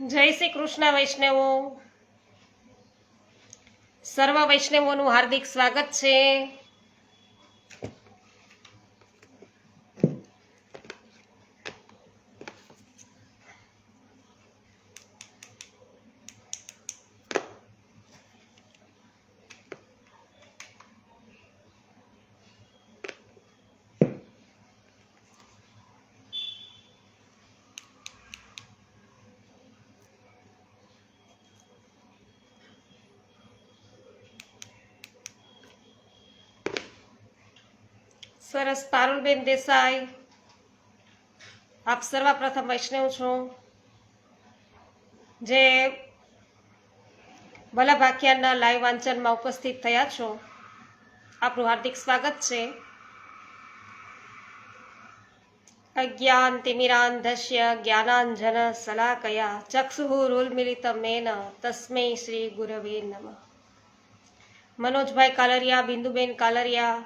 જય શ્રી કૃષ્ણ વૈષ્ણવો. સર્વ વૈષ્ણવોનું હાર્દિક સ્વાગત છે. સરસ પારુલબેન દેસાઈ. આપ સર્વપ્રથમ વૈષ્ણવ છું. જે આખ્યાનના લાઈવ વાંચનમાં ઉપસ્થિત થયા છો. આપનું હાર્દિક સ્વાગત છે. અજ્ઞાન તિમિરાન તિમિરાંધસ્ય જ્ઞાનાંજન શલાકયા મિલિત રૂલમિલિતમેન તસ્મૈ શ્રી ગુરવે નમઃ. મનોજભાઈ કાલરિયા, બિંદુબેન કાલરિયા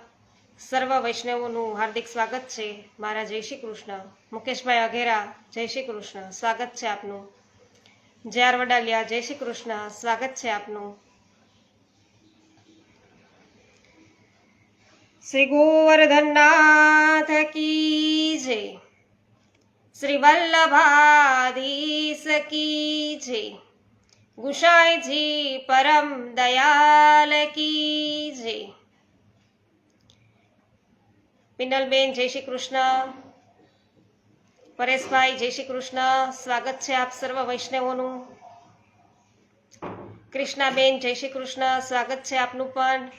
સર્વ વૈષ્ણવોનું હાર્દિક સ્વાગત છે. મારા જય શ્રી કૃષ્ણ. મુકેશભાઈ અઘેરા, જય શ્રી કૃષ્ણ. સ્વાગત છે આપનું. જ્યાર વડાલિયા જય શ્રી કૃષ્ણ. સ્વાગત છે આપનું. શ્રી ગોવર્ધનનાથ કી જય. શ્રી વલ્લભાધીશ કી જય. ગુસાઈજી પરમ દયાલ કી જય. પિનલબેન જય શ્રી કૃષ્ણ. પરેશભાઈ, જય શ્રી કૃષ્ણ. સ્વાગત છે આપ સર્વ વૈષ્ણવોનું. કૃષ્ણાબેન, જય શ્રી કૃષ્ણ. સ્વાગત છે આપનું પણ.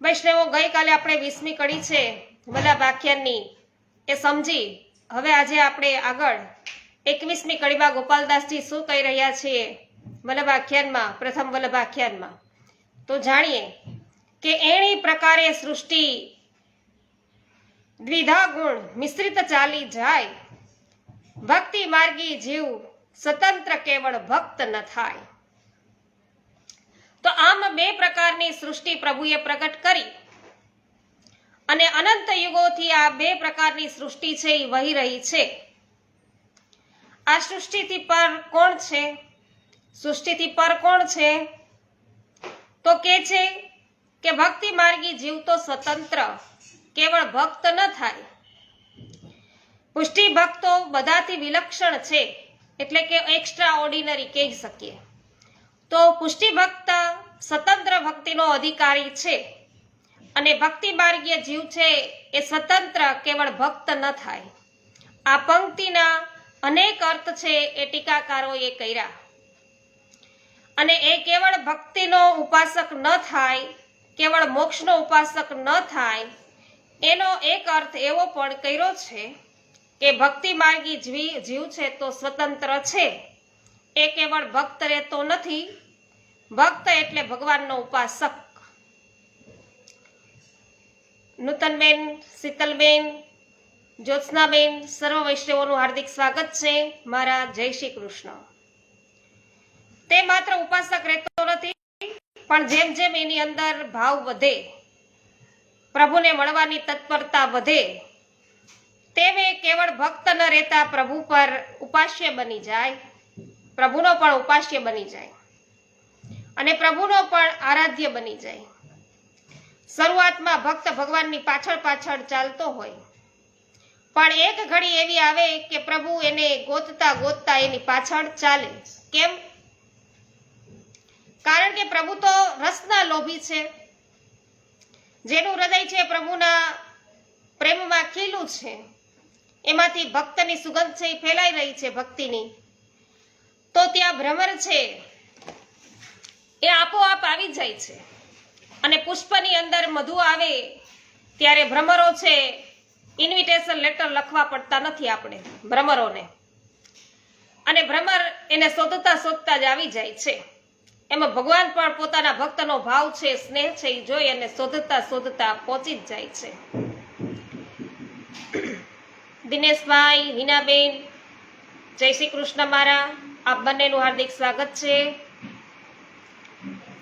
વૈષ્ણવો, ગઈકાલે આપણે વીસમી કડી છે બધા આખ્યાનની એ સમજી, હવે આજે આપણે આગળ એકવીસમી કડીમાં ગોપાલદાસજી શું કહી રહ્યા છીએ? વલ્લભ આખ્યાનમાં પ્રથમ વલ્લભાખ્યાનમાં. તો જાણીએ કે એણી પ્રકારે સૃષ્ટિ દ્વિધા ગુણ મિશ્રિત ચાલી જાય. ભક્તિ માર્ગી જીવ સ્વતંત્ર કેવળ ભક્ત ન થાય. તો આમ બે પ્રકારની સૃષ્ટિ પ્રભુએ પ્રગટ કરી. અને અનંત યુગોથી આ બે પ્રકારની સૃષ્ટિ છે એ વહી રહી છે. આ સૃષ્ટિથી પર કોણ છે? સૃષ્ટિથી પર કોણ છે? તો કે છે કે ભક્તિ માર્ગી જીવ તો સ્વતંત્ર, કેવળ ભક્ત ન થાય. પુષ્ટિ ભક્તો બધાથી વિલક્ષણ છે, એટલે કે એક્સ્ટ્રા ઓર્ડિનરી કહી શકીએ. તો પુષ્ટિ ભક્ત સ્વતંત્ર ભક્તિનો અધિકારી છે અને ભક્તિ માર્ગીય જીવ છે એ સ્વતંત્ર, કેવળ ભક્ત ન થાય. આ પંક્તિના અનેક અર્થ છે એ ટીકાકારોએ કર્યા. અને એ કેવળ ભક્તિનો ઉપાસક ન થાય, કેવળ મોક્ષનો ઉપાસક ન થાય, એનો એક અર્થ એવો પણ કર્યો છે કે ભક્તિ માર્ગી જીવ જીવ છે તો સ્વતંત્ર છે. એ કેવળ ભક્ત રહેતો નથી. ભક્ત એટલે ભગવાનનો ઉપાસક. નૂતનબેન, શીતલબેન, જ્યોત્સનાબેન, સર્વ વૈષ્ણવોનું હાર્દિક સ્વાગત છે. મારા જય શ્રી કૃષ્ણ. તે માત્ર ઉપાસક રહેતો નથી, પણ જેમ જેમ એની અંદર ભાવ વધે, પ્રભુને મળવાની તત્પરતા વધે, તેમ એ કેવળ ભક્ત ન રહેતા પ્રભુ પર ઉપાસ્ય બની જાય, પ્રભુનો પણ ઉપાસ્ય બની જાય અને પ્રભુનો પણ આરાધ્ય બની જાય. શરૂઆતમાં ભક્ત ભગવાનની પાછળ પાછળ ચાલતો હોય, પણ એક ઘડી એવી આવે કે પ્રભુ એને ગોતતા ગોતતા એની પાછળ ચાલે. કેમ? કારણ કે પ્રભુ તો રસના લોભી છે. જેનું હૃદય છે પ્રભુના પ્રેમમાં ખીલું છે. એમાંથી ભક્તની સુગંધ છે એ ફેલાઈ રહી છે ભક્તિની. તો ત્યાં ભ્રમર છે. એ આપોઆપ આવી જાય છે. અને પુષ્પની અંદર મધુ આવે ત્યારે ભ્રમરો છે. ઇન્વિટેશન લેટર લખવા પડતા નથી આપણે, ભ્રમરોને. અને ભ્રમર એને શોધતા શોધતા જ આવી જાય છે. એમાં ભગવાન પણ પોતાના ભક્તનો ભાવ છે, સ્નેહ છે એ જોઈ અને શોધતા શોધતા પહોંચી જ જાય છે. દિનેશભાઈ હિનાબેન, જય શ્રી કૃષ્ણ મારા, આપ બંનેનું હાર્દિક સ્વાગત છે.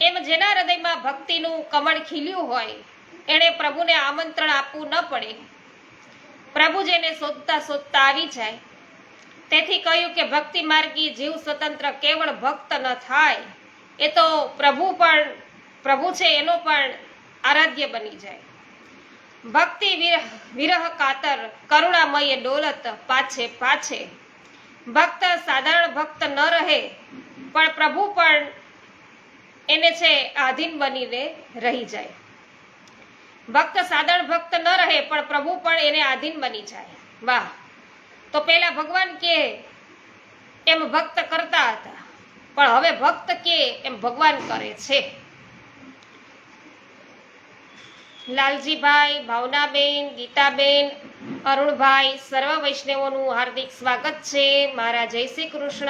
એમ જેના હૃદયમાં ભક્તિનું કમળ ખીલ્યું હોય, એણે પ્રભુને આમંત્રણ આપવું ન પડે. પ્રભુ જેને શોધતા શોધતા આવી જાય. તેથી કહ્યું કે ભક્તિ માર્ગી જીવ સ્વતંત્ર કેવળ ભક્ત ન થાય. એ તો પ્રભુ પણ, પ્રભુ છે એનો પણ આરાધ્ય બની જાય. ભક્તિ વિરહ કાતર, કરુણામય ડોલત પાછે પાછે. ભક્ત સાધારણ ભક્ત ન રહે, પણ પ્રભુ પણ એને છે આધીન બનીને રહી જાય. ભક્ત સાધારણ ભક્ત ન રહે, પણ પ્રભુ પણ એને આધીન બની જાય. વાહ. તો પેલા ભગવાન કે એમ ભક્ત કરતા હતા. પણ હવે ભક્ત કે એમ ભગવાન કરે છે. લાલજીભાઈ, ભાવનાબેન, ગીતાબેન, અરુણભાઈ, સર્વ વૈષ્ણવોનું હાર્દિક સ્વાગત છે. મારા જય શ્રી કૃષ્ણ.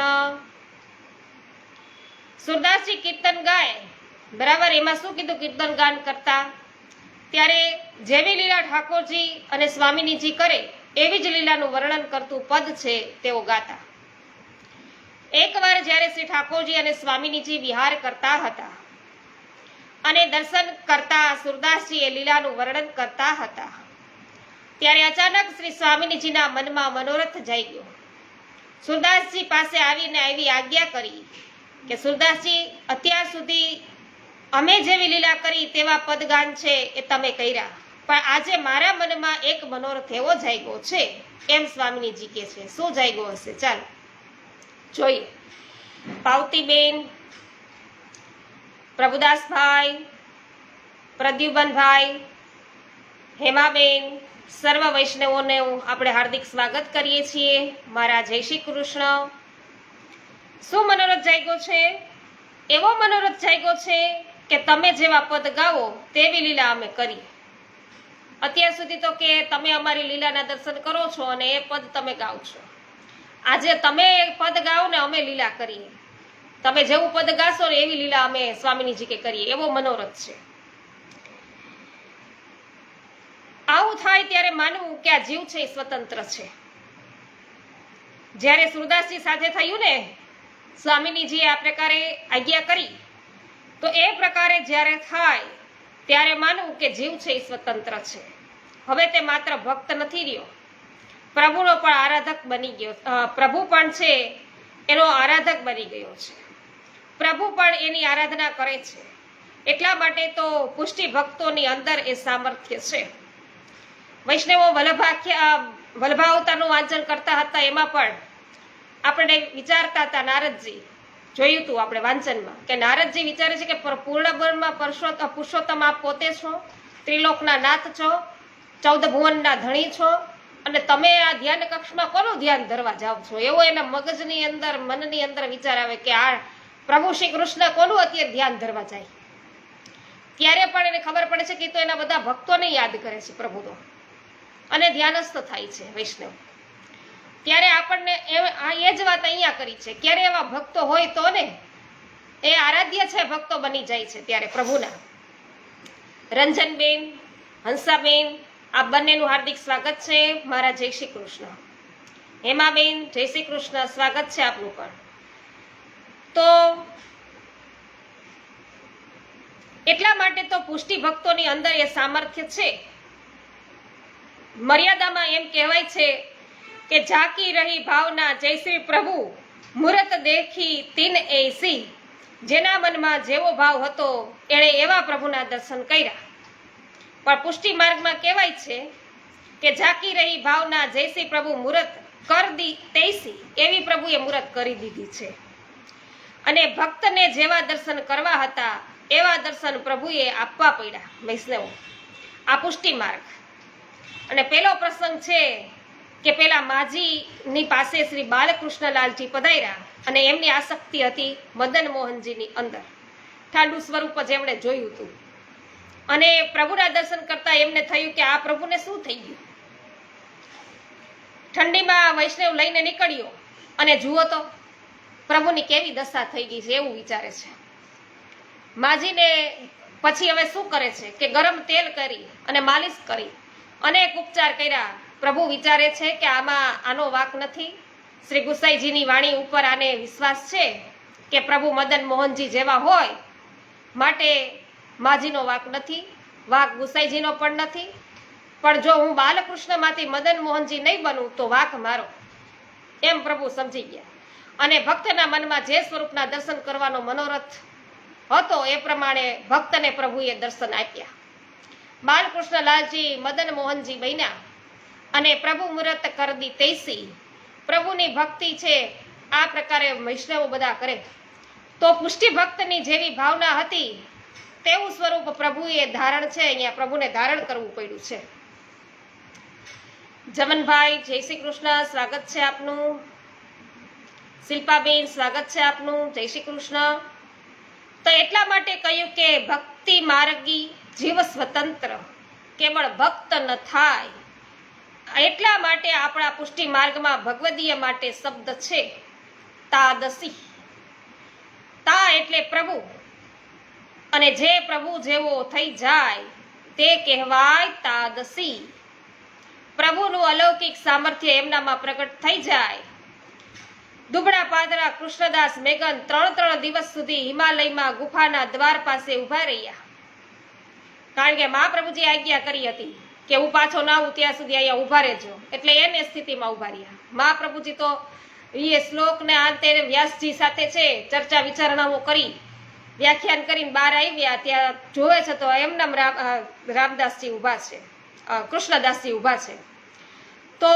સુરદાસજી કીર્તન ગાય. બરાબર, એમાં શું કીધું? કીર્તન ગાન કરતા. ત્યારે જેવી લીલા ઠાકોરજી અને સ્વામિનીજી કરે, એવી જ લીલાનું વર્ણન કરતું પદ છે તેઓ ગાતા. એકવાર જ્યારે શ્રી ઠાકોરજી અને સ્વામીજી વિહાર કરતા હતા અને દર્શન કરતા સુરદાસજી એ લીલાનું વર્ણન કરતા હતા, ત્યારે અચાનક શ્રી સ્વામિનીજીના મનમાં મનોરથ જઈ ગયો. સુરદાસજી પાસે આવીને આવી આજ્ઞા કરી કે, સુરદાસજી, અત્યાર સુધી અમે જેવી લીલા કરી તેવા પદગાન છે એ તમે કર્યા, પણ આજે મારા મનમાં એક મનોરથ એવો જાગ્યો છે. એમ સ્વામીજી કે છે. શું જાગ્યો હશે? ચાલો. જોઈએ. પાવતીબેન, પ્રભુદાસભાઈ પ્રદ્યુબનભાઈ હેમાબેન, સર્વ વૈષ્ણવોને આપણે હાર્દિક સ્વાગત કરીએ છીએ. મારા જય શ્રી કૃષ્ણ. શું મનોરથ જાગ્યો છે? એવો મનોરથ જાગ્યો છે કે તમે જેવા પદ ગાવો તેવી લીલા અમે કરી અત્યાર સુધી તો કે તમે અમારી લીલાના દર્શન કરો છો અને એ પદ તમે ગાઓ છો. આજે તમે પદ ગાઓ ને અમે લીલા કરીએ. તમે જેવું પદ ગાશો ને એવી લીલા અમે સ્વામિનીજી કે કરીએ. એવો મનોરથ છે. આવું થાય ત્યારે માનવું કે આ જીવ છે એ સ્વતંત્ર છે. જ્યારે સુરદાસજી સાથે થયું ને સ્વામિનીજીએ આ પ્રકારે આજ્ઞા કરી, તો એ પ્રકારે જ્યારે થાય, ત્યારે માનવું કે જીવ છે એ સ્વતંત્ર છે. હવે તે માત્ર ભક્ત નથી રહ્યો. પ્રભુનો પણ આરાધક બની ગયો પ્રભુ પણ છે, એનો આરાધક બની ગયો છે. પ્રભુ પણ એની આરાધના કરે છે. એટલા માટે તો પુષ્ટિ ભક્તોની અંદર એ સામર્થ્ય છે. વૈષ્ણવો વલ્લભાખ્યા વલ્ભાવતાનું વાંચન કરતા હતા એમાં પણ આપણે વિચારતા હતા નારદજી, જોયું હતું આપણે વાંચનમાં, કે નારદજી વિચારે છે કે પૂર્ણ પરસોત્તમ પુરુષોત્તમ આપ પોતે છો, ત્રિલોકના નાથ છો, ચૌદ ભુવનના ધણી છો અને તમે આ ધ્યાન કક્ષમાં કોનું ધ્યાન ધરવા જાઓ છો? એવો એના મગજની અંદર, મનની અંદર વિચાર આવે કે આ પ્રભુ શ્રી કૃષ્ણ કોનું અત્યારે ધ્યાન ધરવા જાય? ત્યારે પણ એને ખબર પડે છે કે તો એના બધા ભક્તોને યાદ કરે છે પ્રભુ તો અને ધ્યાનસ્થ થાય છે વૈષ્ણવ. ત્યારે આપણને એ જ વાત અહીંયા કરી છે. ક્યારે એવા ભક્તો હોય તો ને, એ આરાધ્ય છે, ભક્તો બની જાય છે ત્યારે પ્રભુના. રંજનબેન, હંસાબેન આ બંનેનું હાર્દિક સ્વાગત છે. મારા જય શ્રી કૃષ્ણ. હેમાબેન, જય શ્રી કૃષ્ણ. સ્વાગત છે આપનું પણ. તો એટલા માટે તો પુષ્ટિ ભક્તોની અંદર એ સામર્થ્ય છે. મર્યાદામાં એમ કહેવાય છે કે ઝાકી રહી ભાવના જય શ્રી પ્રભુ મુરત દેખી તીન એસી. જેના મનમાં જેવો ભાવ હતો, એણે એવા પ્રભુના દર્શન કર્યા. પણ પુષ્ટિ માર્ગમાં કહેવાય છે કે ઝાંકી રહી ભાવના જયસી પ્રભુ મુહૂર્ત કર દી તૈસી એવી પ્રભુએ મુહૂર્ત કરી દીધી છે. અને ભક્તને જેવા દર્શન કરવા હતા, એવા દર્શન પ્રભુએ આપવા પડ્યા. વૈષ્ણવો આ પુષ્ટિ માર્ગ. અને પેલો પ્રસંગ છે કે પેલા માજીની પાસે શ્રી બાલકૃષ્ણલાલજી પધાર્યા અને એમની આસક્તિ હતી મદન મોહનજીની અંદર. ઠાંડુ સ્વરૂપ જ એમણે જોયું હતું. અને પ્રભુના દર્શન કરતા એમને થયું કે આ પ્રભુને શું થઈ ગયું? ઠંડીમાં વૈષ્ણવ લઈને નીકળ્યો અને જુઓ તો, પ્રભુની કેવી દશા થઈ ગઈ છે એવું વિચારે છે. માજીને પછી હવે શું કરે છે કે ગરમ તેલ કરી અને માલિશ કરી. અનેક ઉપચાર કર્યા. પ્રભુ વિચારે છે કે આમાં આનો વાક નથી. શ્રી ગુસાઈજીની વાણી ઉપર આને વિશ્વાસ છે કે પ્રભુ મદન મોહનજી જેવા હોય. માટે માજીનો વાક નથી, વાક ગુસાઈજીનો પણ નથી. પણ જો હું બાલકૃષ્ણમાંથી મદન મોહનજી નહીં બનું, તો વાક મારો. એમ પ્રભુ સમજી ગયા. અને ભક્તના મનમાં જે સ્વરૂપના દર્શન કરવાનો મનોરથ હતો, એ પ્રમાણે ભક્તને પ્રભુએ દર્શન આપ્યા. બાલકૃષ્ણ લાલજી મદન મોહનજી બન્યા અને પ્રભુ મુરત કરદી તૈસી પ્રભુની ભક્તિ છે, આ પ્રકારે વૈષ્ણવો બધા કરે. તો પુષ્ટિ ભક્તની જેવી ભાવના હતી તેવું સ્વરૂપ પ્રભુએ ધારણ છે, અહીંયા પ્રભુને ધારણ કરવું પડ્યું છે. જમનભાઈ, જય શ્રી કૃષ્ણ, સ્વાગત છે આપનું. શિલ્પાબેન, સ્વાગત છે આપનું. જય શ્રી કૃષ્ણ. તો એટલા માટે કહ્યું કે ભક્તિ માર્ગી જીવ સ્વતંત્ર, કેવળ ભક્ત ન થાય. એટલા માટે આપણા પુષ્ટિ માર્ગમાં ભગવદીય માટે શબ્દ છે, તાદસી. તા એટલે પ્રભુ. અને જે પ્રભુ જેવો થઈ જાય, તે કહેવાય તાદસી પ્રભુનું અલૌકિક સામર્થ્ય એમનામાં પ્રગટ થઈ જાય. દુબળા પાદરા કૃષ્ણદાસ મેઘન ત્રણ ત્રણ દિવસ સુધી હિમાલયમાં ગુફાના દ્વાર પાસે ઊભા રહ્યા. કારણ કે મહાપ્રભુજી આજ્ઞા કરી હતી કે હું પાછો ના આવું, ત્યાં સુધી અહીંયા ઊભા રહેજો. એટલે એને સ્થિતિમાં ઊભા રહ્યા. મહાપ્રભુજી તો એ શ્લોકને અંતે વ્યાસજી સાથે છે, ચર્ચા વિચારણાઓ કરી. વ્યાખ્યાન કરીને બહાર આવ્યા, ત્યાં જોવે છે તો એમનામ રામ રામદાસજી ઊભા છે. કૃષ્ણદાસજી ઊભા છે. તો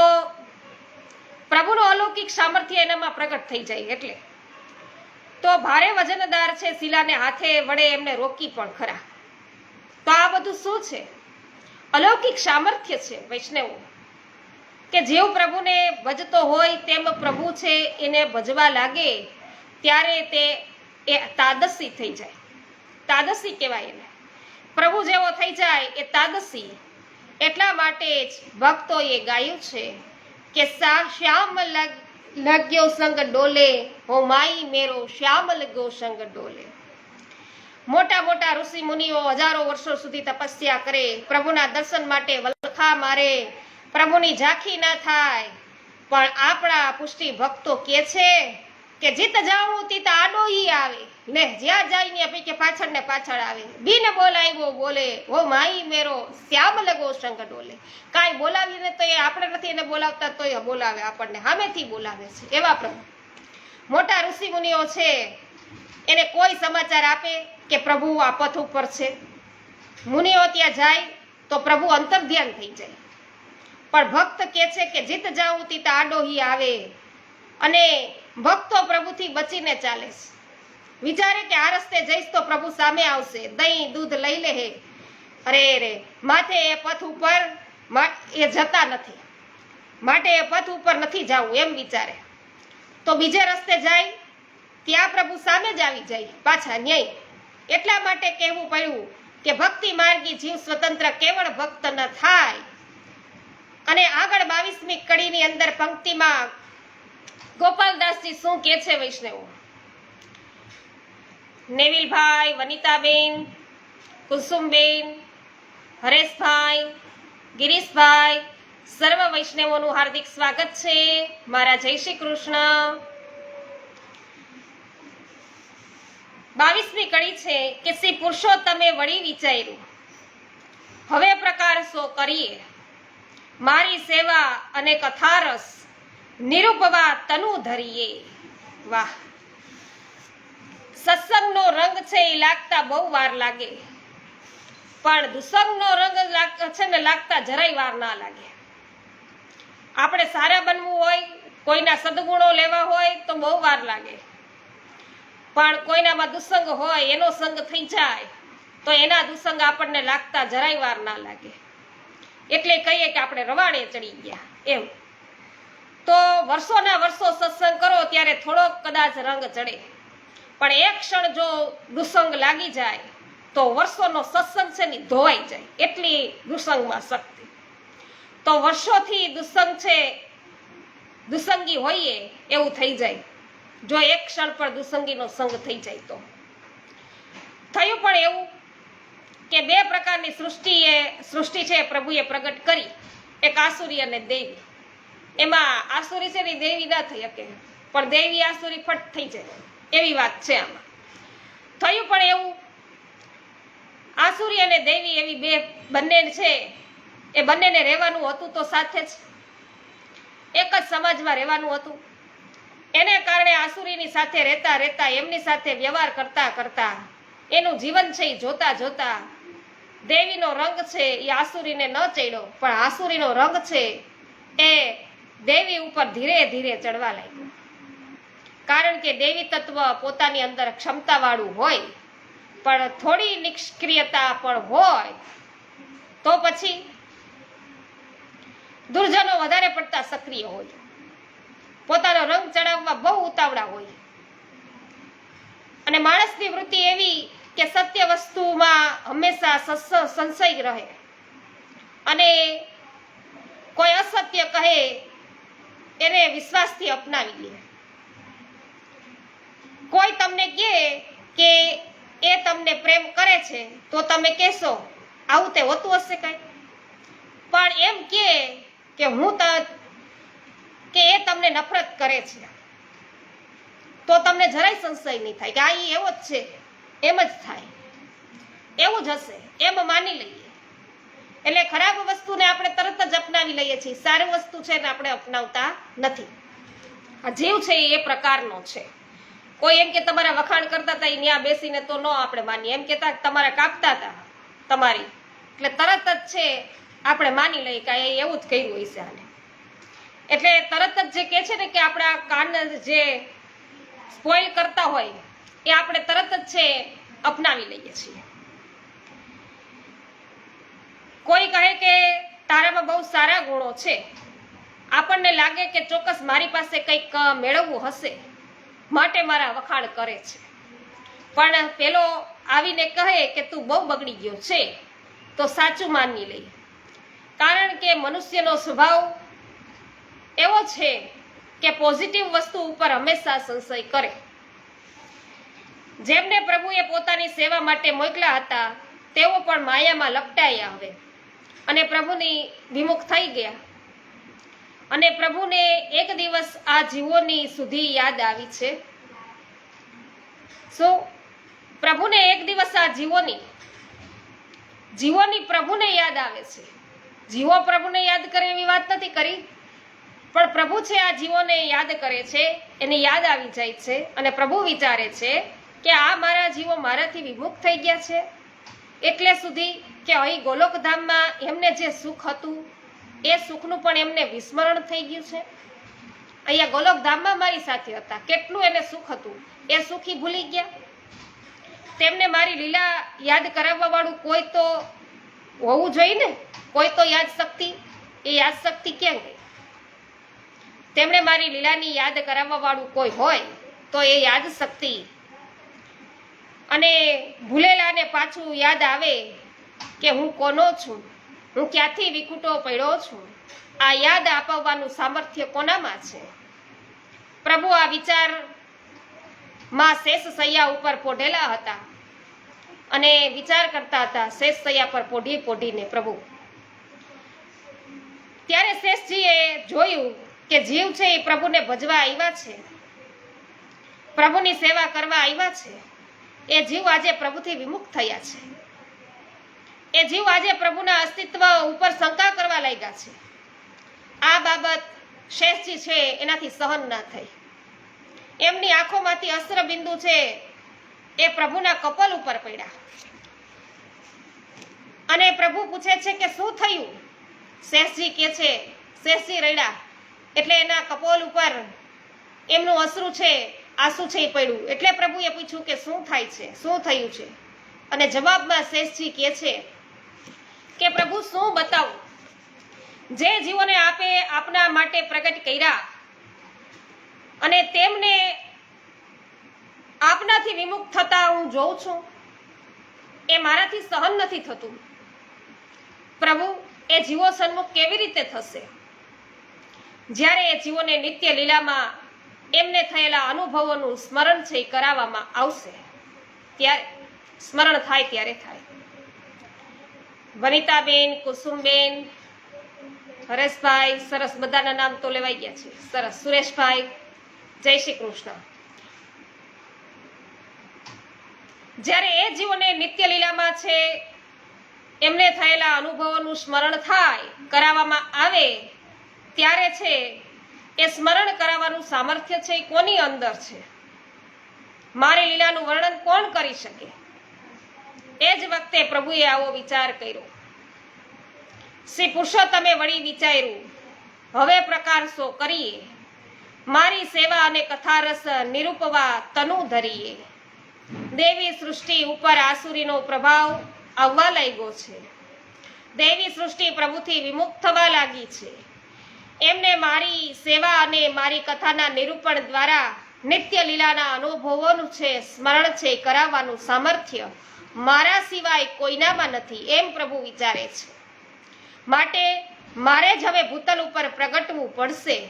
પ્રભુનું અલૌકિક સામર્થ્ય એનામાં પ્રગટ થઈ જાય એટલે. તો ભારે વજનદાર છે શિલાને હાથે વડે એમને રોકી પણ ખરા. તો આ બધું શું છે? અલૌકિક સામર્થ્ય છે વૈષ્ણવો. કે જેવું પ્રભુને ભજતો હોય તેમ પ્રભુ છે એને ભજવા લાગે, ત્યારે તે એ તાદસી થઈ જાય. તાદસી કહેવાય એને. પ્રભુ જેવો થઈ જાય એ તાદસી એટલા માટે જ ભક્તોએ ગાયું છે કે શ્યામ લગ- લગ્યો સંગ ડોલે, હો માઈ મેરો શ્યામ લગ્યો સંગ ડોલે. મોટા મોટા ઋષિ મુનિઓ હજારો વર્ષો સુધી તપસ્યા કરે, પ્રભુના દર્શન માટે વલખા મારે, પ્રભુની ઝાંખી ના થાય. પણ આપણા પુષ્ટિ ભક્તો કે છે? કે જીત જાવું તીત આડો ઈ આવે. ને જ્યાં જાય ને પૈકી પાછળ ને પાછળ આવે. બીને બોલાવ્યો બોલે ઓ માઈ મેરો, શ્યામ લગો સંગ ડોલે. કાંઈ બોલાવીને તો એ આપણે નથી એને બોલાવતા, તોય બોલાવે આપણને. સામેથી બોલાવે છે. એવા પ્રભુ. મોટા ઋષિ મુનિઓ છે. એને કોઈ સમાચાર આપે કે પ્રભુ આ પથ ઉપર છે? મુનિઓ ત્યાં જાય તો પ્રભુ અંતર્ધ્યાન થઈ જાય. પણ ભક્ત કે છે કે જીત જાવું તીત આડોહી આવે. અને ભક્તો પ્રભુથી બચીને ચાલે છે. વિચારે કે આ રસ્તે જઈશ તો પ્રભુ સામે આવશે. દહીં, દૂધ લઈ લે હે. અરે રે માથે એ પથ ઉપર એ જતા નથી. માટે એ પથ ઉપર નથી જવું એમ વિચારે. તો બીજે રસ્તે જાય, ત્યાં પ્રભુ સામે જ આવી જાય, પાછા ન્યાય. એટલા માટે કહેવું પડ્યું કે ભક્તિ માર્ગી જીવ સ્વતંત્ર કેવળ ભક્ત ન થાય. અને આગળ બાવીસમી કડીની અંદર પંક્તિમાં ગોપાલદાસજી શું કે છે વૈષ્ણવો? નેવિલભાઈ, વનિતાબેન, કુસુમબેન, હરેશભાઈ, ગિરીશભાઈ, સર્વ વૈષ્ણવોનું હાર્દિક સ્વાગત છે. મારા જય શ્રી કૃષ્ણ. બાવીસમી કડી છે કે શ્રી પુરુષોત્તમે વળી વિચાર્યું. હવે પ્રકાર સો કરીએ. મારી સેવા અને કથારસ નિરૂપવા તનુ ધરીએ. વાહ. સત્સંગનો રંગ છે એ લાગતા બહુ વાર લાગે. પણ દુસંગનો રંગ છે ને લાગતા જરાય વાર ના લાગે. આપણે સારા બનવું હોય, કોઈના સદગુણો લેવા હોય તો બહુ વાર લાગે. પણ કોઈનામાં દુસંગ હોય, એનો સંગ થઈ જાય, તો એના દુસંગ આપણને લાગતા જરાય વાર ના લાગે. એટલે કહીએ કે આપણે રવાડે ચડી ગયા. એમ. તો વર્ષોના વર્ષો સત્સંગ કરો ત્યારે થોડોક કદાચ રંગ ચડે. પણ એક ક્ષણ જો દુસંગ લાગી જાય, તો વર્ષોનો સત્સંગ છે ને ધોવાઈ જાય, એટલી દુસંગમાં શક્તિ. તો વર્ષોથી દુસંગ છે દુસંગી હોઈએ એવું થઈ જાય. જો એક ક્ષણ પર દુસંગીનો સંગ થઈ જાય તો. થયું પણ એવું કે બે પ્રકારની સૃષ્ટિએ, સૃષ્ટિ છે પ્રભુએ પ્રગટ કરી, એક આસુરી અને દેવી. એમાં આસુરી છે ને દેવી ના થઈ શકે. પણ દેવી આસુરી ફટ થઈ જાય. એવી વાત છે આમાં. થયું પણ એવું. આસુરી અને દેવી એવી બે બંને છે. એ બંનેને રહેવાનું હતું તો સાથે જ. એક જ સમાજમાં રહેવાનું હતું. એને કારણે આસુરીની સાથે રહેતા રહેતા એમની સાથે વ્યવહાર કરતા કરતા એનું જીવન છે એ જોતા જોતા દેવીનો રંગ છે એ આસુરીને ન ચડ્યો. પણ આસુરીનો રંગ છે એ દેવી ઉપર ધીરે ધીરે ચડવા લાગ્યું. કારણ કે દેવી તત્વ પોતાની અંદર ક્ષમતાવાળું હોય, પણ થોડી નિષ્ક્રિયતા પણ હોય, તો પછી દુર્જનો વધારે પડતા સક્રિય હોય. પોતાનો રંગ ચડાવવા બહુ ઉતાવળા હોય. અને માણસની વૃત્તિ એવી કે સત્ય વસ્તુમાં હંમેશા સંશય રહે. અને કોઈ અસત્ય કહે એને વિશ્વાસથી અપનાવી લે. કોઈ તમને કહે કે એ તમને પ્રેમ કરે છે, તો તમે કહેશો, આવું તે હોતું હશે કાંઈ? પણ એમ કે કે હું કે એ તમને નફરત કરે છે. તો તમને જરાય સંશય નહીં થાય કે આ એવો જ છે. એમ જ થાય. એવું જ હશે. એમ માની લઈએ. એટલે ખરાબ વસ્તુને આપણે તરત જ અપનાવી લઈએ છીએ. સારી વસ્તુ છે ને આપણે અપનાવતા નથી. આ જીવ છે એ પ્રકારનો છે. કોઈ એમ કે તમારા વખાણ કરતા હતા, એ ત્યાં બેસીને તો ન આપણે માનીએ. એમ કહેતા તમારે કાપતા હતા તમારી. એટલે તરત જ છે, આપણે માની લઈએ કે એ એવું જ કહ્યું હોય છે આને. એટલે તરત જ જે કહે છે ને કે આપણા કાન જે સ્પોઇલ કરતા હોય, એ આપણે તરત જ છે, અપનાવી લઈએ છીએ. કોઈ કહે કે તારામાં બહુ સારા ગુણો છે. આપણને લાગે કે ચોક્કસ મારી પાસે કંઈક મેળવવું હશે. માટે મારા વખાણ કરે છે. પણ પેલો આવીને કહે કે તું બહુ બગડી ગયો છે, તો સાચું માની લઈએ કારણ કે મનુષ્યનો સ્વભાવ એવો છે કે પોઝિટિવ વસ્તુ ઉપર હંમેશા સંશય કરે. જેમને પ્રભુએ પોતાની સેવા માટે મોકલ્યા હતા, તેઓ પણ માયામાં લપટાયા હવે. અને પ્રભુની વિમુખ થઈ ગયા. અને પ્રભુને એક દિવસ આ જીવોની સુધી યાદ આવી છે. શું પ્રભુને એક દિવસ આ જીવોની જીવોની પ્રભુને યાદ આવે છે. જીવો પ્રભુને યાદ કરે એવી વાત નથી કરી, પણ પ્રભુ છે આ જીવોને યાદ કરે છે, એને યાદ આવી જાય છે અને પ્રભુ વિચારે છે કે આ મારા જીવો મારાથી વિમુખ થઈ ગયા છે. એટલે સુધી કે અહીં ગોલોકધામમાં એમને જે સુખ હતું, એ સુખનું પણ એમને વિસ્મરણ થઈ ગયું છે. અહીંયા ગોલોકધામમાં મારી સાથે હતા. કેટલું એને સુખ હતું, એ સુખી ભૂલી ગયા. તેમને મારી લીલા યાદ કરાવવા વાળું કોઈ તો હોવું જોઈએ ને કોઈ તો યાદ શક્તિ, એ યાદ શક્તિ ક્યાં ગઈ? તેમણે મારી લીલાની યાદ કરાવવા વાળું કોઈ હોય, તો એ યાદ શક્તિ અને ભૂલેલાને પાછું યાદ આવે કે હું કોનો છું? હું ક્યાંથી વિકૂટો પડ્યો છું? આ યાદ અપાવવાનું સામર્થ્ય કોનામાં છે? પ્રભુ આ વિચારમાં શેષ સૈયા ઉપર પોઢેલા હતા અને વિચાર કરતા હતા શેષ સૈયા પર પોઢી પોઢીને પ્રભુ. ત્યારે શેષજીએ જોયું કે જીવ છે એ પ્રભુને ભજવા આવ્યા છે. પ્રભુની સેવા કરવા આવ્યા છે. એ જીવ આજે પ્રભુથી વિમુખ થયા છે. એ જીવ આજે પ્રભુના અસ્તિત્વ ઉપર શંકા કરવા લાગ્યા છે. આ બાબત શેષજી છે એનાથી સહન ના થઈ. એમની આંખોમાંથી અસ્ત્ર બિંદુ છે એ પ્રભુના કપલ ઉપર પડ્યા. અને પ્રભુ પૂછે છે કે શું થયું? શેષજી કે છે, શેષજી રડ્યા. એટલે એના કપોલ ઉપર એમનું અશ્રુ છે આંસુ છે પડ્યું. એટલે પ્રભુએ પૂછ્યું કે શું થાય છે? શું થયું છે? અને જવાબમાં શેષજી કહે છે કે, પ્રભુ, શું બતાવું? જે જીવોને આપે આપના માટે પ્રગટ કર્યા અને તેમને આપનાથી વિમુખ થતા હું જોઉં છું, એ મારાથી સહન નથી થતું. પ્રભુ, એ જીવો સન્મુખ કેવી રીતે થશે? જ્યારે એ જીવોને નિત્ય લીલામાં એમને થયેલા અનુભવોનું સ્મરણ છે એ કરાવવામાં આવશે. ત્યારે સ્મરણ થાય ત્યારે થાય. વનિતાબેન, કુસુમબેન, હરેશભાઈ, સરસ, બધાના નામ તો લેવાઈ ગયા છે. સરસ, સુરેશભાઈ, જય શ્રી કૃષ્ણ. જ્યારે એ જીવોને નિત્ય લીલામાં છે, એમને થયેલા અનુભવોનું સ્મરણ થાય, કરાવવામાં આવે, ત્યારે છે એ સ્મરણ કરાવવાનું સામર્થ્ય છે, એ કોની અંદર છે? મારી લીલાનું વર્ણન કોણ કરી શકે? એ જ વખતે પ્રભુએ આવો વિચાર કર્યો. શ્રી પુરુષોત્તમે વળી વિચાર્યું, હવે પ્રકારસો કરીએ. મારી સેવા અને કથારસ નિરૂપવા તનુ ધરીએ. દેવી સૃષ્ટિ ઉપર આસુરીનો પ્રભાવ આવવા લાગ્યો છે. દેવી સૃષ્ટિ પ્રભુથી વિમુખ થવા લાગી છે. એમને મારી સેવા અને મારી કથાના નિરૂપણ દ્વારા નિત્ય લીલાના અનુભવોનું છે, સ્મરણ છે, કરાવવાનું સામર્થ્ય મારા સિવાય કોઈનામાં નથી, એમ પ્રભુ વિચારે છે. માટે મારે જ હવે ભૂતલ ઉપર પ્રગટવું પડશે.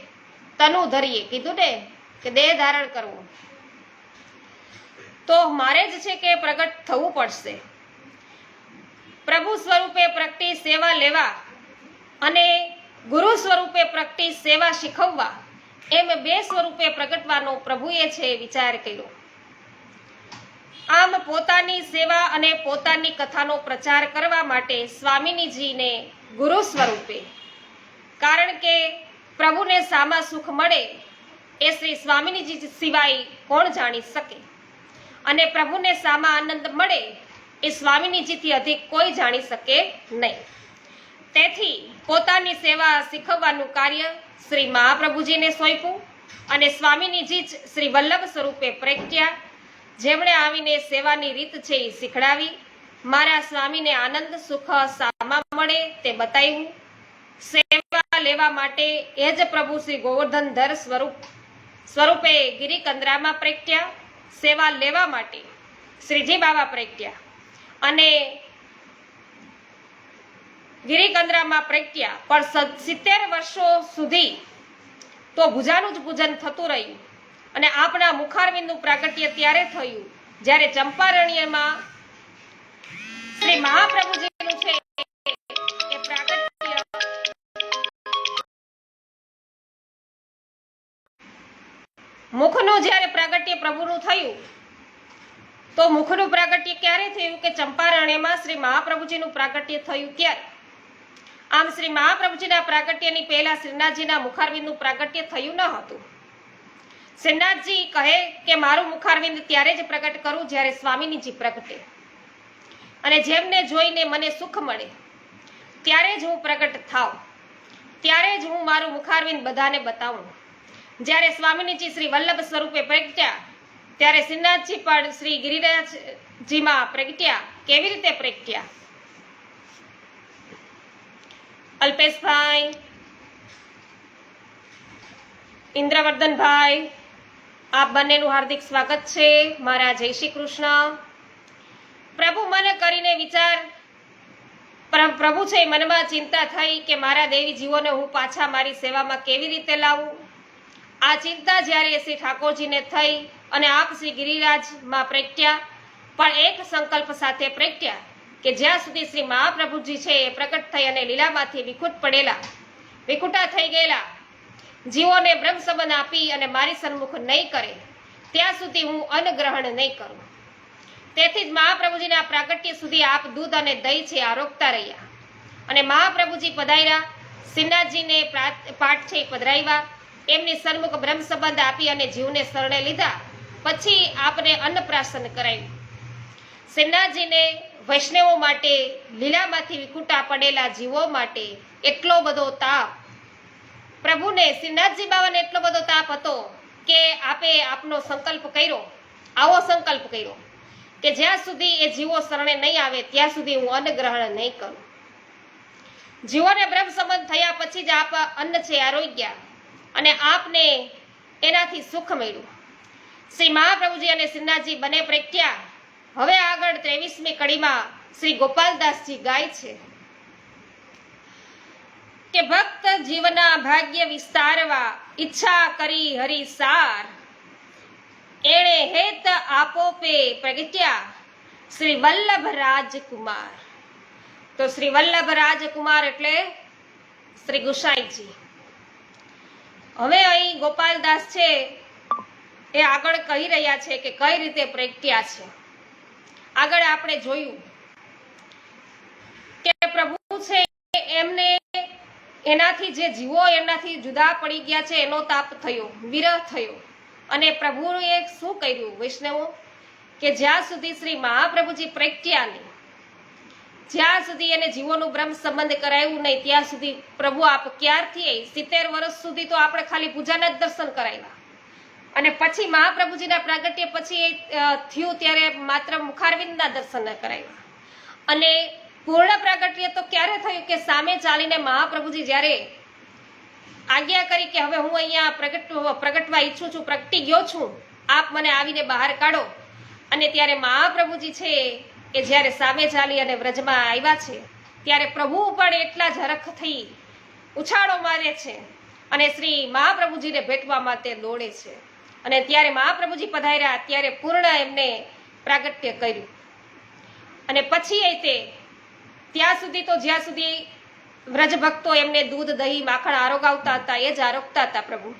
તનુ ધરીએ, કીધું ને કે દેહ ધારણ કરવું. તો મારે જ છે કે પ્રગટ થવું પડશે. પ્રભુ સ્વરૂપે પ્રગટી સેવા લેવા અને ગુરુ સ્વરૂપે પ્રગટી સેવા શીખવવા, એમ બે સ્વરૂપે પ્રગટવાનો પ્રભુએ છે વિચાર કર્યો. આમ પોતાની સેવા અને પોતાની કથાનો પ્રચાર કરવા માટે સ્વામિનીજીને ગુરુ સ્વરૂપે, કારણ કે પ્રભુને સામા સુખ મળે એ શ્રી સ્વામિનીજી સિવાય કોણ જાણી શકે? અને પ્રભુને સામા આનંદ મળે એ સ્વામિનીજીથી અધિક કોઈ જાણી શકે નહીં. તેથી પોતાની સેવા શીખવવાનું કાર્ય શ્રી મહાપ્રભુજીને સોંપ્યું અને સ્વામિનીજી જ શ્રી વલ્લભ સ્વરૂપે પ્રગટ્યા જેમણે આવીને સેવાની રીત છે એ શીખડાવી. મારા સ્વામીને આનંદ, સુખ, સામા મળે તે બતાવ્યું. સેવા લેવા માટે એ જ પ્રભુ શ્રી ગોવર્ધનધર સ્વરૂપ, સ્વરૂપે ગિરિકંદરામાં પ્રગટ્યા સેવા લેવા માટે શ્રીજી બાબા પ્રગટ્યા અને ગિરિકંદરામાં પ્રગટ્યા. પણ સિત્તેર વર્ષો સુધી તો ભુજાનું જ પૂજન થતું રહ્યું. અને આપણા મુખારવિંદનું પ્રાગટ્ય ત્યારે થયું, જ્યારે ચંપારણ્યમાં શ્રી મહાપ્રભુજીનું છે મુખનું જ્યારે પ્રાગટ્ય પ્રભુનું થયું, તો મુખનું પ્રાગટ્ય ક્યારે થયું કે ચંપારણ્યમાં શ્રી મહાપ્રભુજીનું પ્રાગટ્ય થયું ત્યારે? આમ શ્રી મહાપ્રભુજીના પ્રાગટ્યની પહેલા શ્રીનાથજીના મુખારવિંદનું પ્રાગટ્ય થયું ન હતું. શ્રીનાથજી કહે કે મારું મુખારવિંદ ત્યારે જ પ્રગટ કરું જ્યારે સ્વામિનીજી પ્રગટે. અને જેમને જોઈને મને સુખ મળે, ત્યારે જ હું પ્રગટ થાવ ત્યારે જ હું મારું મુખારવિંદ બધાને બતાવું. જ્યારે સ્વામિનીજી શ્રી વલ્લભ સ્વરૂપે પ્રગટ્યા, ત્યારે શ્રીનાથજી પણ શ્રી ગિરિરાજજીમાં પ્રગટ્યા, કેવી રીતે પ્રગટ્યા? અલ્પેશભાઈ ઇન્દ્રવર્ધનભાઈ, આપ બંનેનું હાર્દિક સ્વાગત છે. મારા જય શ્રી કૃષ્ણ. પ્રભુ, મને કરીને વિચાર, પ્ર- પ્રભુ છે, મનમાં ચિંતા થઈ કે મારા દેવી જીવોને હું પાછા મારી સેવામાં કેવી રીતે લાવું? આ ચિંતા જ્યારે શ્રી ઠાકોરજીને થઈ અને આપ શ્રી ગિરિરાજમાં પ્રગટ્યા, પણ એક સંકલ્પ સાથે પ્રગટ્યા. કે જ્યાં સુધી શ્રી મહાપ્રભુજી છે એ પ્રકટ થઈ અને લીલામાંથી વિખુટ પડેલા, વિખુટા થઈ ગયેલા, જીવોને બ્રહ્મ સંબંધ આપી અને મારી સન્મુખ નહીં કરે, ત્યાં સુધી હું અન્નગ્રહણ નહીં કરું. તેથી જ મહાપ્રભુજીના પ્રાગટ્ય સુધી આપ દૂધ અને દહીં છે આરોગતા રહ્યા. અને મહાપ્રભુજી પધાર્યા સિન્હાજીને પાઠ છે પધરાવ્યા, એમની સન્મુખ બ્રહ્મ સંબંધ આપી અને જીવને શરણે લીધા. પછી આપને અન્નપ્રાશન કરાવ્યું. શ્રીનાથજીને વૈષ્ણવો માટે, લીલામાંથી વિખૂટા પડેલા જીવો માટે એટલો બધો તાપ. પ્રભુને શ્રીનાથજી બાવાને એટલો બધો તાપ હતો કે આપે આપનો સંકલ્પ કર્યો, આવો સંકલ્પ કર્યો, કે જ્યાં સુધી એ જીવો શરણે નહીં આવે, ત્યાં સુધી હું અન્ન ગ્રહણ નહીં કરું. જીવોને બ્રહ્મ સંબંધ થયા પછી જ આપ અન્ન છે આરોગ્ય, અને આપને એનાથી સુખ મળ્યું. શ્રી મહાપ્રભુજી અને શ્રીનાથજી બંને પ્રગટ્યા હવે આગળ ત્રેવીસમી કડીમાં શ્રી ગોપાલદાસજી ગાય છે કે ભક્ત જીવના ભાગ્ય વિસ્તારવા ઈચ્છા કરી હરિ સાર એણે હેત આપોપે પ્રગટ્યા શ્રી વલ્લભ રાજકુમાર તો શ્રી વલ્લભ રાજકુમાર એટલે શ્રી ગુસાઈજી. હવે અહીં ગોપાલદાસ છે એ આગળ કહી રહ્યા છે કે કઈ રીતે પ્રગટ્યા છે. આગળ આપણે જોયું કે પ્રભુ છે એમને એનાથી જે જીવો એનાથી જુદા પડી ગયા છે, એનો તાપ થયો, વિરહ થયો. અને પ્રભુએ શું કર્યું વૈષ્ણવો? કે જ્યાં સુધી શ્રી મહાપ્રભુજી પ્રગટ્યા નહીં, જ્યાં સુધી એને જીવોનું બ્રહ્મ સંબંધ કરાયું નહીં, ત્યાં સુધી પ્રભુ આપ ક્યારથી સિત્તેર વર્ષ સુધી તો આપણે ખાલી પૂજાના જ દર્શન કરાવ્યા અને પછી મહાપ્રભુજીના પ્રાગટ્ય પછી થયું ત્યારે માત્ર મુખારવિંદના દર્શન કરાવ્યા અને પૂર્ણ પ્રાગટ્ય તો ક્યારે થયું કે સામે ચાલીને મહાપ્રભુજી જ્યારે આજ્ઞા કરી કે હવે હું અહીંયા પ્રગટ, પ્રગટવા ઈચ્છું છું, પ્રગટી ગયો છું, આપ મને આવીને બહાર કાઢો. અને ત્યારે મહાપ્રભુજી છે એ જ્યારે સામે ચાલી અને વ્રજમાં આવ્યા છે, ત્યારે પ્રભુ પણ એટલા જ હરખ થઈ ઉછાળો મારે છે અને શ્રી મહાપ્રભુજીને ભેટવા માટે દોડે છે. અને ત્યારે મહાપ્રભુજી પધાર્યા, ત્યારે પૂર્ણ એમને પ્રાગટ્ય કર્યું. અને પછી એ તે ત્યાં સુધી તો જ્યાં સુધી વ્રજ ભક્તો એમને દૂધ, દહીં, માખણ આરોગાવતા હતા, એ જ આરોગતા હતા પ્રભુ.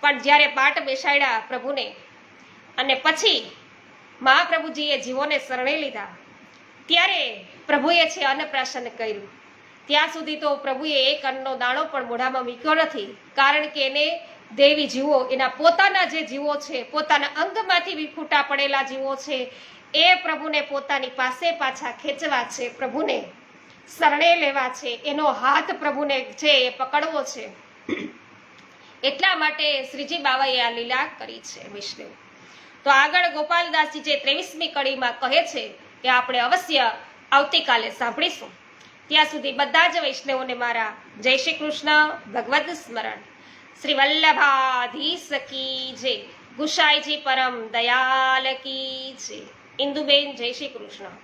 પણ જ્યારે પાટ બેસાડ્યા પ્રભુને, અને પછી મહાપ્રભુજીએ જીવોને શરણે લીધા, ત્યારે પ્રભુએ છે અન્નપ્રાશન કર્યું. ત્યાં સુધી તો પ્રભુએ એક અન્નનો દાણો પણ મોઢામાં મૂક્યો નથી, કારણ કે એને દેવી જીવો, એના પોતાના જે જીવો છે, પોતાના અંગમાંથી વિખૂટા પડેલા જીવો છે, એ પ્રભુને પોતાની પાસે પાછા ખેંચવા છે, પ્રભુને શરણે લેવા છે, એનો હાથ પ્રભુને છે એ પકડવો છે, એટલા માટે શ્રીજી બાવાએ આ લીલા કરી છે, વિષ્ણુ. તો આગળ ગોપાલદાસજી જે ત્રેવીસમી કડીમાં કહે છે કે આપણે અવશ્ય આવતીકાલે સાંભળીશું. ત્યાં સુધી બધા જ વૈષ્ણવોને મારા જય શ્રી કૃષ્ણ, ભગવદ સ્મરણ. શ્રી વલ્લભાધીશ કી જય ગુસાઈજી પરમ દયાલ કી જય ઇન્દુબેન જય શ્રી કૃષ્ણ